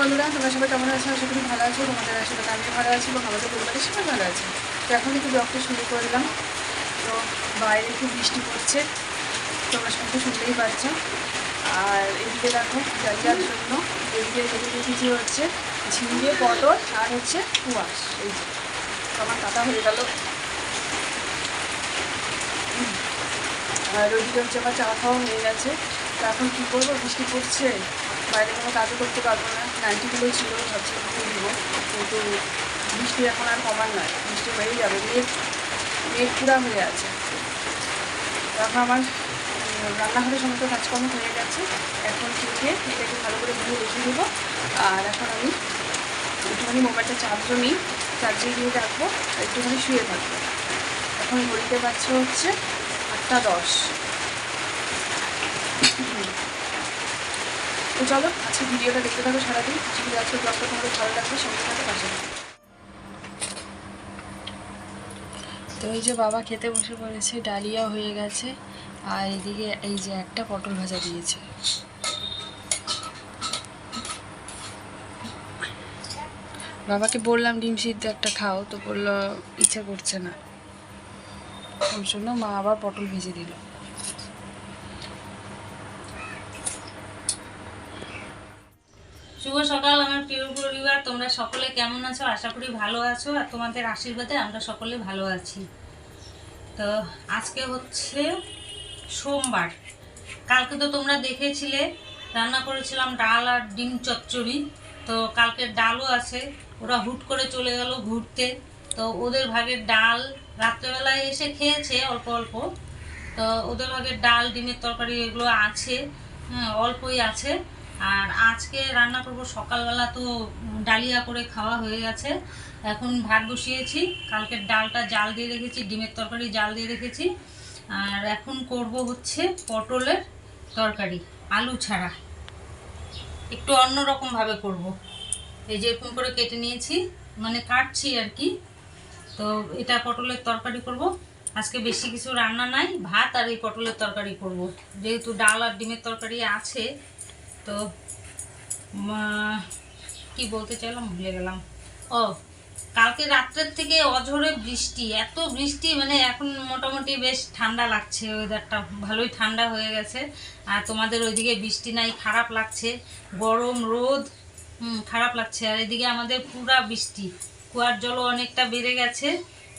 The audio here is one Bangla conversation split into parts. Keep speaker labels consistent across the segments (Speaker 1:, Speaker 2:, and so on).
Speaker 1: বন্ধুরা, তোমরা সবাই কেমন আছো? আশা করি ভালো আছো, তোমাদের আশীর্বাদ আমি ভালো আছি, এবং আমাদের পরিবারের সবাই ভালো আছে। তো এখন একটু ব্লগটা শুরু করলাম। তো বাইরে একটু বৃষ্টি পড়ছে, তোমরা সবাই শুনতেই পাচ্ছ। আর এদিকে দেখো জায়গার জন্য এদিকে রেখে রেখেছি হচ্ছে, ঝিঙে, পটল, আর হচ্ছে কুয়াশ। এই যে আমার কাটা হয়ে গেল। আর ওইদিকে হচ্ছে আমার চা খাওয়া হয়ে গেছে। তো এখন কী করব? বৃষ্টি পড়ছে। বাইরে কোনো কাজও করতে পারব না। নাইনটিগুলো ছিল, ভাবছি দিব। কিন্তু বৃষ্টি এখন আর কমার নয়। বৃষ্টি হয়েই যাবে। মেঘ মেঘ পুরা হয়ে আছে। এখন আমার রান্নাঘরে সমস্ত কাজকর্ম হয়ে গেছে। এখন খেয়ে এটাকে ভালো করে ধুয়ে রেখে দেবো। আর এখন আমি একটুখানি মোবাইলটা চার্জও নিই। চার্জে দিয়ে রাখব। একটুখানি শুয়ে থাকব। এখন ঘড়িতে পাচ্ছে হচ্ছে আটটা দশ। তো চলো, আজকে ভিডিওটা দেখতে থাকো সারাদিন। আজকে করি আজকে ব্লগটা তোমাদের ভালো লাগবে সঙ্গে সাথে পাশে তো এই যে বাবা খেতে বসে পড়েছে, ডালিয়া হয়ে গেছে, আর এদিকে এই যে একটা পটল ভাজা দিয়েছে। বাবাকে বললাম ডিম সিদ্ধ একটা খাও, তো বলল, ইচ্ছা করছে না। ওই জন্য মা আবার পটল ভেজে দিল।
Speaker 2: শুভ সকাল আমার প্রিয় পরিবার। তোমরা সকলে কেমন আছো? আশা করি ভালো আছো আর তোমাদের আশীর্বাদে আমরা সকলে ভালো আছি। তো আজকে হচ্ছে সোমবার। কালকে তো তোমরা দেখেছিলে, রান্না করেছিলাম ডাল আর ডিম চচ্চড়ি। তো কালকে ডালও আছে, ওরা হুট করে চলে গেল ঘুরতে। তো ওদের ভাগের ডাল রাত্রেবেলায় এসে খেয়েছে অল্প অল্প। তো ওদের ভাগের ডাল, ডিমের তরকারি এগুলো আছে হ্যাঁ অল্পই আছে। আর আজকে রান্না করব সকালবেলা তো ডালিয়া করে খাওয়া হয়ে গেছে। এখন ভাত বসিয়েছি, কালকের ডালটা জাল দিয়ে রেখেছি, ডিমের তরকারি জাল দিয়ে রেখেছি। আর এখন করব হচ্ছে পটলের তরকারি, আলু ছাড়া। একটু অন্যরকমভাবে করব। এই যে এরকম করে কেটে নিয়েছি মানে কাটছি আর কি। তো এটা পটলের তরকারি করব। আজকে বেশি কিছু রান্না নাই, ভাত আর এই পটলের তরকারি করব। যেহেতু ডাল আর ডিমের তরকারি আছে তো কি বলতে চাইলাম? ভুলে গেলাম। ও, কালকে রাত্রের থেকে অঝরে বৃষ্টি, এত বৃষ্টি মানে এখন মোটামুটি বেশ ঠান্ডা লাগছে ওয়েদারটা ভালোই ঠান্ডা হয়ে গেছে। আর তোমাদের ওইদিকে বৃষ্টি নাই, খারাপ লাগছে, গরম, রোদ খারাপ লাগছে। আর এদিকে আমাদের পুরা বৃষ্টি, কুয়ার জলও অনেকটা বেড়ে গেছে।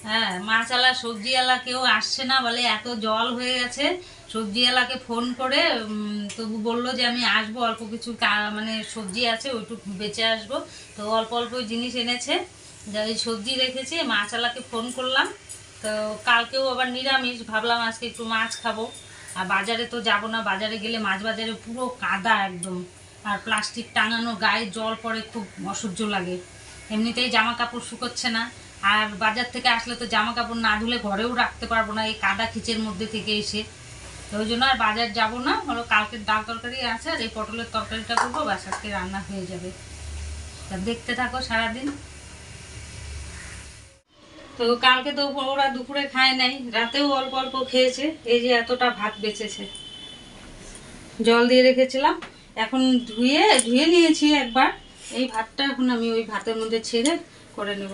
Speaker 2: হ্যাঁ মাছালা, সবজিওয়ালা কেউ আসছে না বলে এত জল হয়ে গেছে। সবজিওয়ালাকে ফোন করে তবু বলল যে আমি আসব, অল্প কিছু মানে সবজি আছে, ওইটুকু বেঁচে আসব। তো অল্প অল্প জিনিস এনেছে এই সবজি রেখেছি, মাছালাকে ফোন করলাম। তো কালকেও আবার নিরামিষ, ভাবলাম আজকে একটু মাছ খাব। আর বাজারে তো যাব না, বাজারে গেলে মাছ বাজারে পুরো কাদা একদম। আর প্লাস্টিক টাঙানো, গায়ে জল পড়ে, খুব অসহ্য লাগে। এমনিতেই জামা কাপড় শুকোচ্ছে না। আর বাজার থেকে আসলে তো জামা কাপড় না ধুলে ঘরেও রাখতে পারব না, এই কাদা খিচের মধ্যে থেকে এসে। তো ওই জন্য আর বাজার যাব না বলো কালকের ডাল তরকারি আছে আর এই পটলের তরকারিটা করব, ব্যাস আজকে রান্না হয়ে যাবে। তা দেখতে থাকো সারাদিন। তো কালকে তো ওরা দুপুরে খায় নাই, রাতেও অল্প অল্প খেয়েছে, এই যে এতটা ভাত বেঁচেছে। জল দিয়ে রেখেছিলাম, এখন ধুয়ে ধুয়ে নিয়েছি একবার, এই ভাতটা এখন আমি ওই ভাতের মধ্যে ছেড়ে করে নেব।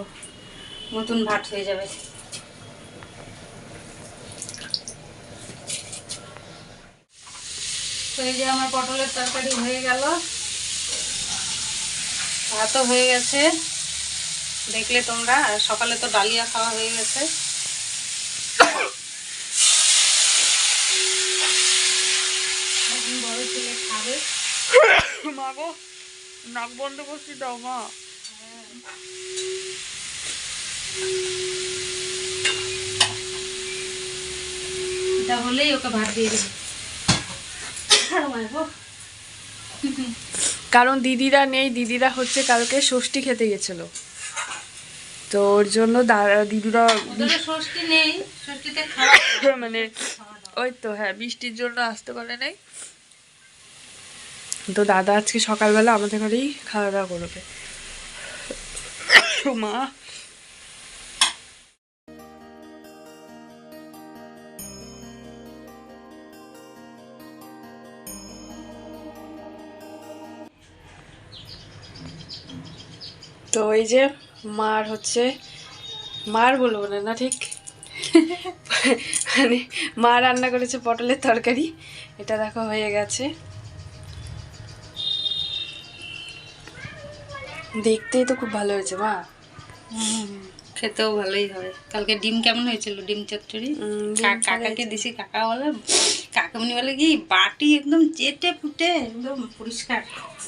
Speaker 2: নতুন ভাত হয়ে যাবে। তো এই যে আমার পটলের তরকারি হয়ে গেল। ভাতও হয়ে গেছে। দেখলে তোমরা আর সকালে তো ডালিয়া খাওয়া হয়ে গেছে। এখন বড় ছেলে খাবে
Speaker 1: মা গো নাক বন্ধ করছি দাও মা।
Speaker 2: এটা হলেই ওকে ভাত দিয়ে দেবে।
Speaker 1: কারণ দিদিরা নেই দিদিরা হচ্ছে কালকে ষষ্ঠী খেতে গেছিল। তো ওর জন্য দিদিরা
Speaker 2: ষষ্ঠী নেই ষষ্ঠীতে
Speaker 1: মানে ওই তো হ্যাঁ বৃষ্টির জন্য আসতে পারে নাই। তো দাদা আজকে সকালবেলা আমাদের ঘরেই খাওয়া দাওয়া করবে। মা এই যে মার হচ্ছে মার বলব না না ঠিক? মানে মা রান্না করেছে পটলের তরকারি এটা দেখো হয়ে গেছে। দেখতেই তো খুব ভালো হয়েছে মা।
Speaker 2: খেতেও ভালোই হবে কালকে ডিম কেমন হয়েছিল? ডিম চচ্চড়ি? কাকাকে দিছি কাকা বলে কাকামনি বলে কি বাটি একদম চেটে ফুটে একদম পরিষ্কার।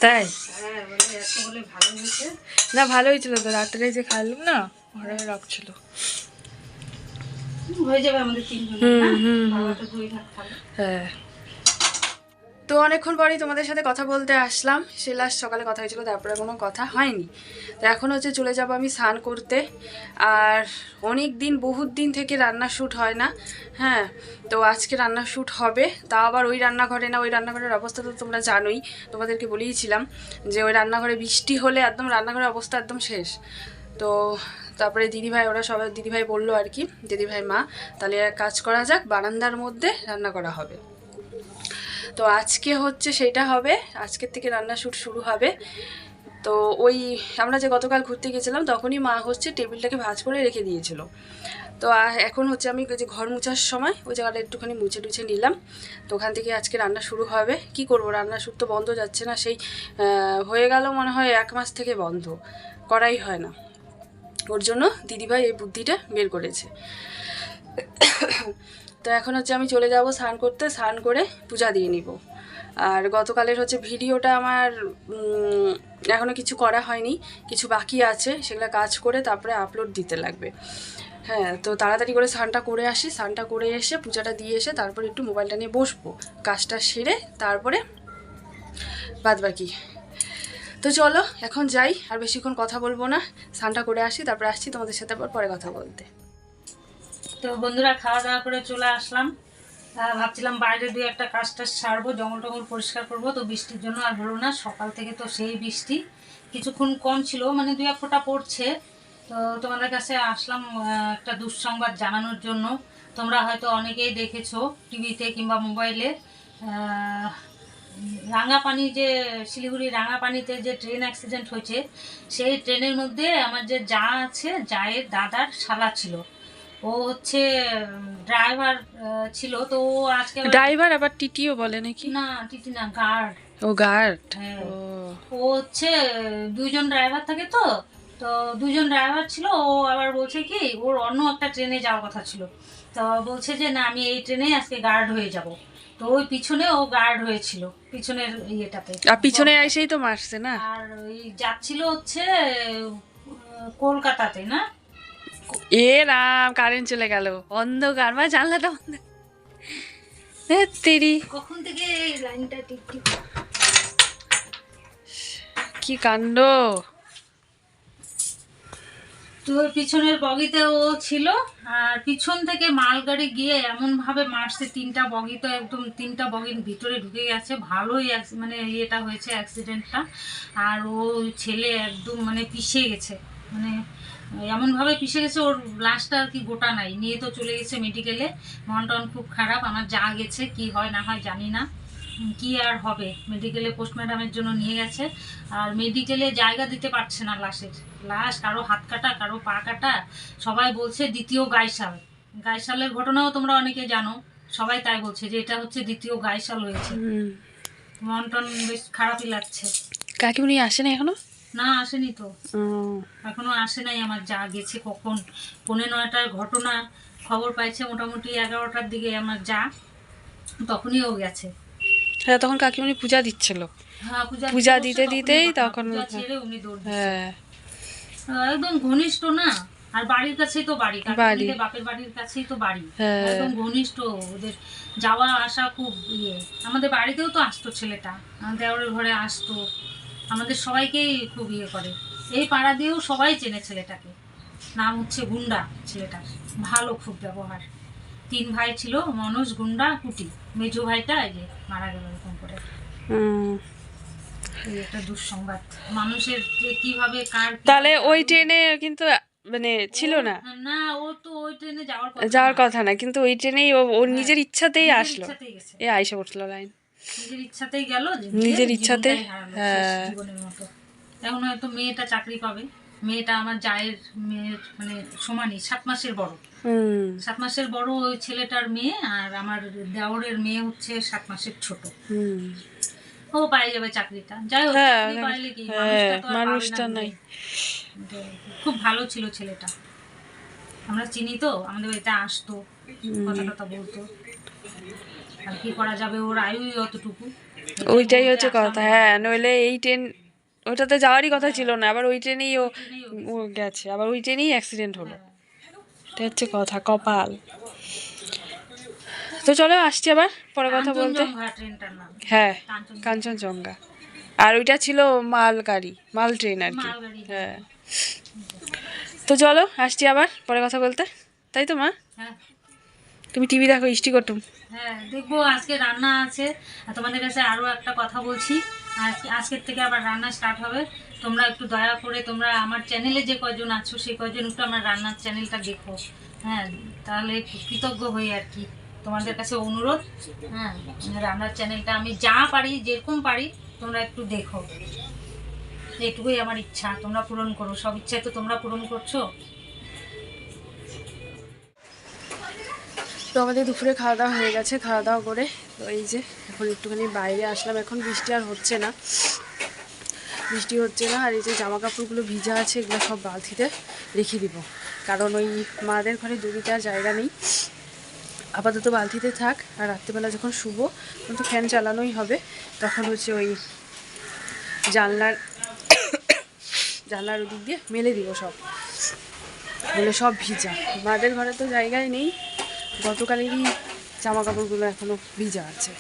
Speaker 1: তাই?
Speaker 2: হ্যাঁ বলে এত বলে ভালো হয়েছে।
Speaker 1: না ভালো হয়েছিল তো রাত্রে যে খাইলাম না ঘরে রাখছিল।
Speaker 2: হয়ে যাবে আমাদের তিনজন
Speaker 1: হ্যাঁ। তো অনেকক্ষণ পরেই তোমাদের সাথে কথা বলতে আসলাম। সে লাস্ট সকালে কথা হয়েছিল, তারপরে কোনো কথা হয়নি। তো এখন হচ্ছে চলে যাব আমি স্নান করতে। আর অনেক দিন, বহুত দিন থেকে রান্না শ্যুট হয় না। হ্যাঁ তো আজকে রান্না শ্যুট হবে। তা আবার ওই রান্নাঘরে না, ওই রান্নাঘরের অবস্থা তো তোমরা জানোই। তোমাদেরকে বলেইছিলাম যে ওই রান্নাঘরে বৃষ্টি হলে একদম রান্নাঘরের অবস্থা একদম শেষ। তো তারপরে দিদিভাই, ওরা সবাই, দিদিভাই বলল আর কি, দিদিভাই মা, তাহলে কাজ করা যাক, বারান্দার মধ্যে রান্না করা হবে। তো আজকে হচ্ছে সেটা হবে। আজকের থেকে রান্না শুট শুরু হবে। তো ওই আমরা যে গতকাল ঘুরতে গেছিলাম, তখনই মা হচ্ছে টেবিলটাকে ভাঁজ করে রেখে দিয়েছিল। তো এখন হচ্ছে আমি যে ঘর মুছার সময় ওই জায়গাটা একটুখানি মুছে টুছে নিলাম। তো ওখান থেকে আজকে রান্না শুরু হবে। কি করব, রান্না শুট তো বন্ধ যাচ্ছে না, সেই হয়ে গেল মনে হয় এক মাস থেকে বন্ধ। করাই হয় না। ওর জন্য দিদিভাই এই বুদ্ধিটা বের করেছে। তো এখন হচ্ছে আমি চলে যাব স্নান করতে স্নান করে পূজা দিয়ে নিব। আর গতকালের হচ্ছে ভিডিওটা আমার উম, এখনও কিছু করা হয়নি কিছু বাকি আছে সেগুলো কাজ করে তারপরে আপলোড দিতে লাগবে। হ্যাঁ তো তাড়াতাড়ি করে স্নানটা করে আসি স্নানটা করে এসে পূজাটা দিয়ে এসে তারপরে একটু মোবাইলটা নিয়ে বসবো। কাজটা সেরে তারপরে বাদ বাকি তো চলো এখন যাই আর বেশিক্ষণ কথা বলব না। স্নানটা করে আসি তারপরে আসছি তোমাদের সাথে পরে কথা বলতে।
Speaker 2: তো বন্ধুরা খাওয়া দাওয়া করে চলে আসলাম। ভাবছিলাম বাইরে দুই একটা কাজ টাজ সারবো, জঙ্গল টঙ্গল পরিষ্কার করব। তো বৃষ্টির জন্য আর হলো না, সকাল থেকে তো সেই বৃষ্টি। কিছুক্ষণ কম ছিল মানে দু এক ফোঁটা পড়ছে। তো তোমাদের কাছে আসলাম একটা দুঃসংবাদ জানানোর জন্য। তোমরা হয়তো অনেকেই দেখেছ টিভিতে কিংবা মোবাইলে রাঙাপানি যে শিলিগুড়ি রাঙাপানিতে যে ট্রেন অ্যাক্সিডেন্ট হয়েছে, সেই ট্রেনের মধ্যে আমার যে যা আছে, জায়ের দাদার শালা ছিল। ও হচ্ছে ড্রাইভার ছিল তো ও আজকে
Speaker 1: ড্রাইভার আবার টিটিও বলে নাকি?
Speaker 2: না টিটি না গার্ড
Speaker 1: ও গার্ড
Speaker 2: হ্যাঁ।
Speaker 1: ও।
Speaker 2: হচ্ছে দুইজন ড্রাইভার থাকে তো তো দুইজন ড্রাইভার ছিল ও আবার বলছে কি ওর অন্য একটা ট্রেনে যাওয়ার কথা ছিল। তো বলছে যে না আমি এই ট্রেনে আজকে গার্ড হয়ে যাব। তো ওই পিছনে ও গার্ড হয়েছিল পিছনের ইয়েটাতে।
Speaker 1: আর পিছনে এসেই তো মারছে না?
Speaker 2: আর ওই যাচ্ছিল হচ্ছে কলকাতাতে না?
Speaker 1: এ রাম কারেন্ট চলে গেল। অন্ধকার মা জানলাটা বন্ধ। তেরি।
Speaker 2: কখন থেকে লাইনটা
Speaker 1: কি কাণ্ড?
Speaker 2: তো ওই পিছনের বগিতে ও ছিল আর পিছন থেকে মালগাড়ি গিয়ে এমন ভাবে মারছে তিনটা বগি তো একদম তিনটা বগির ভিতরে ঢুকে গেছে। ভালোই মানে ইয়েটা হয়েছে অ্যাক্সিডেন্টটা আর ও ছেলে একদম মানে পিষে গেছে। মানে এমনভাবে পিষে গেছে ওর লাশটা আর কি গোটা নাই। নিয়ে তো চলে গেছে মেডিকেলে মন টন খুব খারাপ আমার যা গেছে কি হয় না হয় জানি না। কি আর হবে? মেডিকেলে পোস্টম্যাডামের জন্য নিয়ে গেছে। আর মেডিকেলে জায়গা দিতে পারছে না লাশের লাশ কারও হাত কাটা কারও পা কাটা সবাই বলছে দ্বিতীয় গাইশাল। গাইশালের ঘটনাও তোমরা অনেকে জানো সবাই তাই বলছে যে এটা হচ্ছে দ্বিতীয় গাইশাল হয়েছে। মন টন বেশ খারাপই লাগছে।
Speaker 1: কাকিমুনি আসেনি এখনও?
Speaker 2: না আসেনি তো। এখনও আসে নাই আমার যা গেছে কখন। পৌনে নয়টার ঘটনা খবর পাইছে মোটামুটি এগারোটার দিকে আমার যা তখনই ও গেছে।
Speaker 1: হ্যাঁ তখন কাকিমুনি পূজা দিচ্ছিল।
Speaker 2: হ্যাঁ পূজা দিতে
Speaker 1: দিতে দিতেই তখন-। হ্যাঁ।
Speaker 2: একদম ঘনিষ্ঠ না আর বাড়ির কাছেই তো বাড়ি
Speaker 1: বাড়ি।
Speaker 2: বাপের বাড়ির কাছেই তো বাড়ি।
Speaker 1: হ্যাঁ।
Speaker 2: একদম ঘনিষ্ঠ ওদের যাওয়া আসা খুব ইয়ে। আমাদের বাড়িতেও তো আসতো ছেলেটা আমাদের ঘরে আসতো। আমাদের সবাইকেই খুব ইয়ে করে। এই পাড়া দিয়েও সবাই চেনে ছেলেটাকে। নাম হচ্ছে গুন্ডা ছেলেটার ভালো খুব ব্যবহার। তিন ভাই ছিল মনোজ গুন্ডা কুটি। মেজো ভাইটা এই যে মারা গেল এরকম করে। এই একটা দুঃসংবাদ। মানুষের যে কীভাবে কার
Speaker 1: তাহলে ওই ট্রেনে কিন্তু মানে ছিল না?
Speaker 2: না ও তো ওই ট্রেনে যাওয়ার কথা
Speaker 1: যাওয়ার
Speaker 2: না।
Speaker 1: কথা না কিন্তু ওই ট্রেনেই ও ওর নিজের ইচ্ছাতেই আসলো। এ আইসা উঠল লাইন।
Speaker 2: নিজের ইচ্ছাতেই গেল
Speaker 1: নিজের ইচ্ছাতে, হ্যাঁ।
Speaker 2: এখন হয়তো মেয়েটা চাকরি পাবে। মেয়েটা আমার জায়ের মেয়ের মানে সমানই সাত মাসের বড়।
Speaker 1: হুম।
Speaker 2: সাত মাসের বড় ওই ছেলেটার মেয়ে আর আমার দেওরের মেয়ে হচ্ছে সাত মাসের ছোট।
Speaker 1: হুম।
Speaker 2: ও পাই যাবে চাকরিটা। যাই হোক
Speaker 1: হ্যাঁ,
Speaker 2: চাকরি পাইলে কি?
Speaker 1: হ্যাঁ,
Speaker 2: মানুষটা
Speaker 1: নাই।
Speaker 2: খুব ভালো ছিল ছেলেটা। আমরা চিনি তো আমাদের বাড়িতে আসতো। কথা টথা বলতো। আর কি করা যাবে? ওর আয়ুই অতটুকু।
Speaker 1: ওইটাই হচ্ছে কথা হ্যাঁ নইলে এই ট্রেন ওটাতে যাওয়ারই কথা ছিল না আবার ওই ট্রেনেই ও গেছে আবার ওই ট্রেনেই অ্যাক্সিডেন্ট হলো। এটা হচ্ছে কথা কপাল। তো চলো আসছি আবার পরে কথা বলতে। হ্যাঁ
Speaker 2: কাঞ্চনজঙ্ঘা।
Speaker 1: কাঞ্চনজঙ্ঘা। আর ওইটা ছিল মাল গাড়ি মাল ট্রেন আর কি। হ্যাঁ। তো চলো আসছি আবার পরে কথা বলতে। তাই তো মা?
Speaker 2: হ্যাঁ।
Speaker 1: তুমি টিভি দেখো, ইষ্টি কটুম
Speaker 2: হ্যাঁ দেখব, আজকে রান্না আছে। তোমাদের কাছে আরও একটা কথা বলছি। আজকে আজকের থেকে আবার রান্না স্টার্ট হবে। তোমরা একটু দয়া করে তোমরা আমার চ্যানেলে যে কজন আছো সেই কজন একটু আমার রান্নার চ্যানেলটা দেখো। হ্যাঁ তাহলে কৃতজ্ঞ হই আর কি। তোমাদের কাছে অনুরোধ হ্যাঁ রান্নার চ্যানেলটা আমি যা পারি, যেরকম পারি, তোমরা একটু দেখো। এটুকুই আমার ইচ্ছা, তোমরা পূরণ করো। সব ইচ্ছা তো তোমরা পূরণ করছ।
Speaker 1: তো আমাদের দুপুরে খাওয়া দাওয়া হয়ে গেছে, খাওয়া দাওয়া করে তো এই যে এখন একটুখানি বাইরে আসলাম। এখন বৃষ্টি আর হচ্ছে না। বৃষ্টি হচ্ছে না, আর এই যে জামা কাপড়গুলো ভিজা আছে, এগুলো সব বালতিতে রেখে দিব। কারণ ওই মাদের ঘরে দড়িতে আর জায়গা নেই। আপাতত বালতিতে থাক, আর রাত্রিবেলা যখন শুভ তখন তো ফ্যান চালানোই হবে। তখন হচ্ছে ওই জানলার জানলার ওদিক দিয়ে মেলে দিব সব। বলে সব ভিজা। মাদের ঘরে তো জায়গায় নেই। গতকালেরই জামা কাপড়গুলো এখনও ভিজা আছে।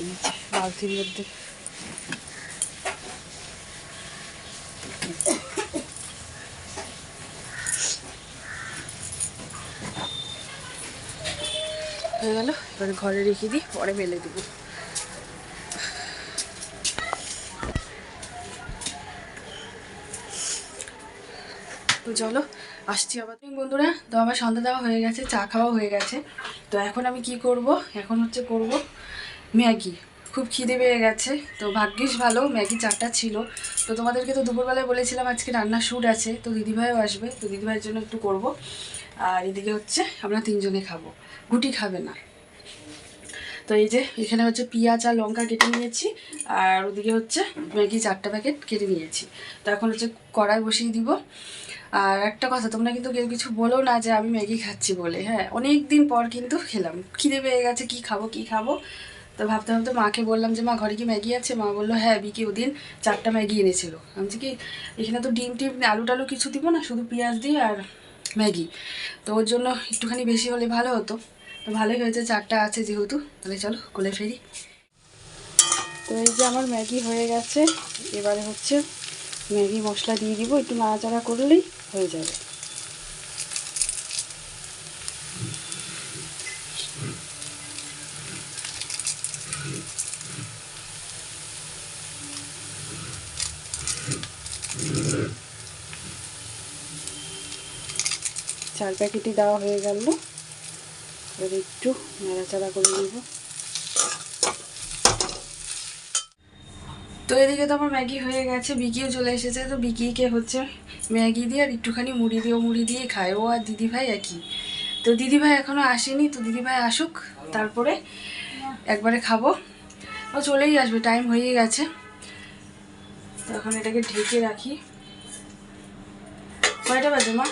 Speaker 1: এই বালতির মধ্যে। হয়ে গেল, এবার ঘরে রেখে দিই পরে মেলে দেবো। তো চলো, আসছি আবার। বন্ধুরা, তো আমার সন্ধ্যা দেওয়া হয়ে গেছে, চা খাওয়া হয়ে গেছে। তো এখন আমি কি করব? এখন হচ্ছে করব ম্যাগি। খুব খিদে পেয়ে গেছে, তো ভাগ্যিস ভালো, ম্যাগি চারটা ছিল। তো তোমাদেরকে তো দুপুরবেলায় বলেছিলাম আজকে রান্নার শ্যুট আছে, তো দিদিভাইও আসবে, তো দিদিভাইয়ের জন্য একটু করব। আর এদিকে হচ্ছে আমরা তিনজনে খাব। গুটি খাবে না। তো এই যে, এখানে হচ্ছে পেঁয়াজ আর লঙ্কা কেটে নিয়েছি, আর ওদিকে হচ্ছে ম্যাগি চারটা প্যাকেট কেটে নিয়েছি। তো এখন হচ্ছে কড়াই বসিয়ে দিব। আর একটা কথা, তোমরা কিন্তু কেউ কিছু বলো না যে আমি ম্যাগি খাচ্ছি বলে। হ্যাঁ অনেক দিন পর কিন্তু খেলাম। খিদে পেয়ে গেছে, কি খাব কি খাব? তো ভাবতে ভাবতে মাকে বললাম যে, মা, ঘরে কি ম্যাগি আছে? মা বলল হ্যাঁ বিকি ওদিন চারটা ম্যাগি এনেছিল। আমি কি, এখানে তো ডিম টিম আলু টালু কিছু দিব না? শুধু পেঁয়াজ দিয়ে আর ম্যাগি? তো ওর জন্য একটুখানি বেশি হলে ভালো হতো। তো ভালোই হয়েছে, চারটা আছে যেহেতু। তাহলে চলো, কোলে ফেরি। তো এই যে আমার ম্যাগি হয়ে গেছে। এবারে হচ্ছে ম্যাগি মশলা দিয়ে দিব। একটু নাড়াচাড়া করলেই হয়ে যাবে। চার প্যাকেটই দেওয়া হয়ে গেল। এবার একটু নাড়াচাড়া করে নেব। তো এদিকে তো আমার ম্যাগি হয়ে গেছে বিকিও চলে এসেছে তো বিকিকে হচ্ছে ম্যাগি দিয়ে আর একটুখানি মুড়ি দিয়ে মুড়ি দিয়ে খায় ও আর দিদিভাই একই। তো দিদিভাই এখনও আসেনি তো দিদিভাই আসুক তারপরে একবারে খাব। ও চলেই আসবে টাইম হয়ে গেছে। তো এখন এটাকে ঢেকে রাখি। কয়টা বাজে মা?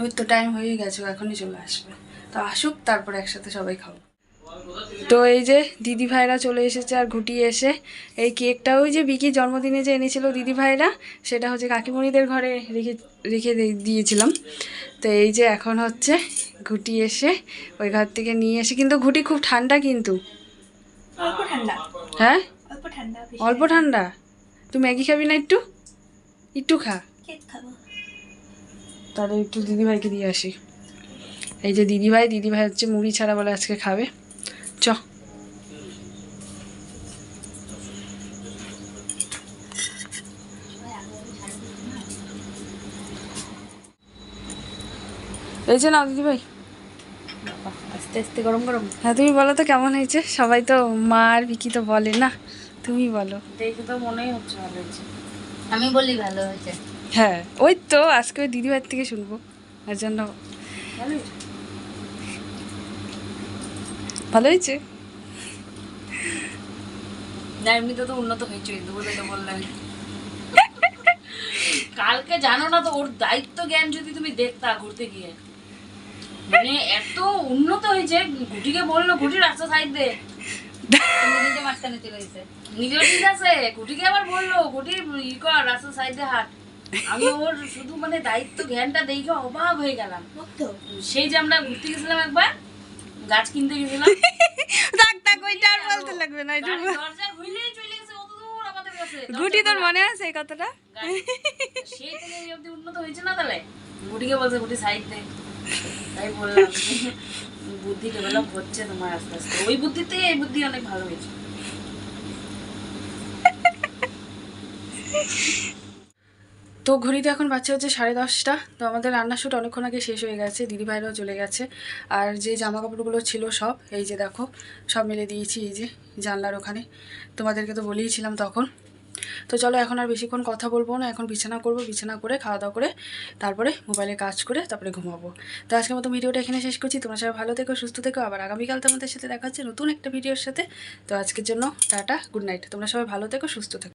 Speaker 1: ওই তো টাইম হয়ে গেছে ও এখনই চলে আসবে। তো আসুক তারপরে একসাথে সবাই খাব। তো এই যে দিদি ভাইরা চলে এসেছে আর ঘুটিয়ে এসে এই কেকটা ওই যে বিকি জন্মদিনে যে এনেছিল দিদি ভাইরা সেটা হচ্ছে কাকিমণিদের ঘরে রেখে রেখে দিয়ে- দিয়েছিলাম। তো এই যে এখন হচ্ছে ঘুটি এসে ওই ঘর থেকে নিয়ে এসে কিন্তু ঘুটি খুব ঠান্ডা কিন্তু।
Speaker 3: ঠান্ডা।
Speaker 1: হ্যাঁ?
Speaker 3: অল্প ঠান্ডা
Speaker 1: তুই ম্যাগি খাবি না একটু? একটু খা। তাহলে একটু দিদিভাইকে দিয়ে আসি। এই যে দিদিভাই দিদিভাই হচ্ছে মুড়ি ছাড়া বলে আজকে খাবে। চ। এই যে নাও দিদি ভাই
Speaker 2: আস্তে আস্তে গরম গরম।
Speaker 1: হ্যাঁ তুমি বলো তো কেমন হয়েছে? সবাই তো মা আর বিকি তো বলে না তুমি বলো।
Speaker 4: দেখে তো মনেই হচ্ছে ভালো হয়েছে।
Speaker 2: আমি বলি ভালো হয়েছে।
Speaker 1: হ্যাঁ ওই তো আজকে ওই দিদিভাইয়ের থেকে শুনব। তার জন্য
Speaker 4: ভালো হয়েছে। না এমনিতে তো উন্নত হয়েছে বলে তো বললেন কালকে জানো না তো ওর দায়িত্ব জ্ঞান যদি তুমি দেখতা ঘুরতে গিয়ে। মানে এত উন্নত হয়েছে ঘুটিকে বলল ঘুটি রাস্তা সাইড দে।
Speaker 2: নিজে মাঝখানে চলে গেছে
Speaker 4: নিজেও ঠিক আছে ঘুটিকে আবার বলল ঘুটি ই কর রাস্তা সাইডে হাট। আমি ওর শুধু মানে দায়িত্ব জ্ঞানটা দেখে অবাক হয়ে গেলাম। সেই যে আমরা ঘুরতে গেছিলাম একবার গাছ কিনতে গেছিলাম
Speaker 1: থাক থাক ওইটা আর বলতে লাগবে না
Speaker 4: গাড়ি দরজা খুললেই চলে গেছে অত দূর আমাদের কাছে।
Speaker 1: গুটি তোর মনে আছে এই কথাটা?
Speaker 4: সেই থেকে এই অবধি উন্নত হয়েছে না তাহলে? গুটিকে বলছে গুটি সাইড দে। তাই বললাম। বুদ্ধি ডেভেলপ হচ্ছে তোমার আস্তে আস্তে। ওই বুদ্ধির থেকে এই বুদ্ধি অনেক ভালো হয়েছে।
Speaker 1: তো ঘড়িতে এখন বাচ্চা হচ্ছে সাড়ে দশটা। তো আমাদের রান্নার শুট অনেকক্ষণ আগে শেষ হয়ে গেছে, দিদিভাইরাও চলে গেছে। আর যে জামা কাপড়গুলো ছিল সব, এই যে দেখো, সব মেলে দিয়েছি, এই যে জানলার ওখানে। তোমাদেরকে তো বলেইছিলাম তখন। তো চলো এখন আর বেশিক্ষণ কথা বলব না, এখন বিছানা করব, বিছানা করে খাওয়া দাওয়া করে, তারপরে মোবাইলে কাজ করে, তারপরে ঘুমাবো। তো আজকের মতো ভিডিওটা এখানে শেষ করছি, তোমরা সবাই ভালো থেকো, সুস্থ থেকো। আবার আগামীকাল তোমাদের সাথে দেখা হচ্ছে নতুন একটা ভিডিওর সাথে। তো আজকের জন্য টাটা, গুড নাইট। তোমরা সবাই ভালো থেকো, সুস্থ থেকো।